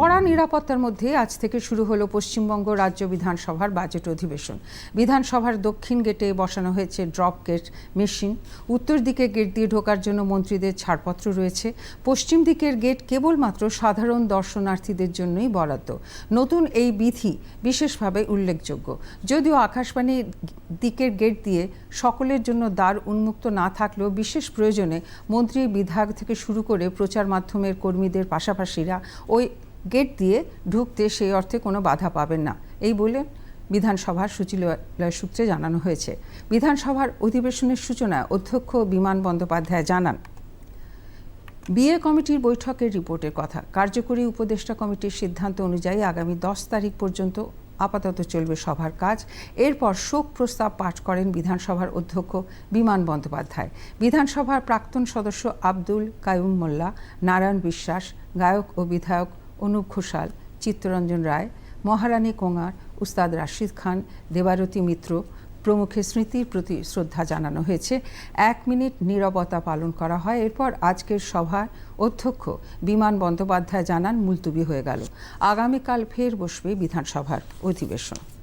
কড়া নিরাপত্তার মধ্যে আজ থেকে শুরু হলো পশ্চিমবঙ্গ রাজ্য বিধানসভার বাজেট অধিবেশন। বিধানসভার দক্ষিণ গেটে বসানো হয়েছে ড্রপ গেট মেশিন। উত্তর দিকে গেট দিয়ে ঢোকার জন্য মন্ত্রীদের ছাড়পত্র রয়েছে। পশ্চিম দিকের গেট কেবলমাত্র সাধারণ দর্শনার্থীদের জন্যই বরাদ্দ। নতুন এই বিধি বিশেষভাবে উল্লেখযোগ্য। যদিও আকাশবাণীর দিকের গেট দিয়ে সকলের জন্য দ্বার উন্মুক্ত না থাকলেও বিশেষ প্রয়োজনে মন্ত্রী বিধায়ক থেকে শুরু করে প্রচার মাধ্যমের কর্মীদের পাশাপাশিরা ওই গেট দিয়ে ঢুকতে সেই অর্থে কোনো বাধা পাবেন না। এই বলে বিধানসভার সচিবালয় সূত্রে জানানো হয়েছে। বিধানসভার অধিবেশনের সূচনায় অধ্যক্ষ বিমান বন্দ্যোপাধ্যায় জানান। বিএ কমিটির বৈঠকের রিপোর্টের কথা। কার্যকরী উপদেষ্টা কমিটির সিদ্ধান্ত অনুযায়ী আগামী দশ তারিখ পর্যন্ত আপাতত চলবে সভার কাজ। এরপর শোক প্রস্তাব পাঠ করেন বিধানসভার অধ্যক্ষ বিমান বন্দ্যোপাধ্যায়। বিধানসভার প্রাক্তন সদস্য আব্দুল কায়ুম মোল্লা, নারায়ণ বিশ্বাস, গায়ক ও বিধায়ক অনুপ ঘোষাল, চিত্তরঞ্জন রায়, মহারানী কোঙার, উস্তাদ রাশিদ খান, দেবারতী মিত্র প্রমুখের স্মৃতির প্রতি শ্রদ্ধা জানানো হয়েছে। এক মিনিট নিরবতা পালন করা হয়। এরপর আজকের সভার অধ্যক্ষ বিমান বন্দ্যোপাধ্যায় জানান, মুলতুবি হয়ে গেল। আগামীকাল ফের বসবে বিধানসভার অধিবেশন।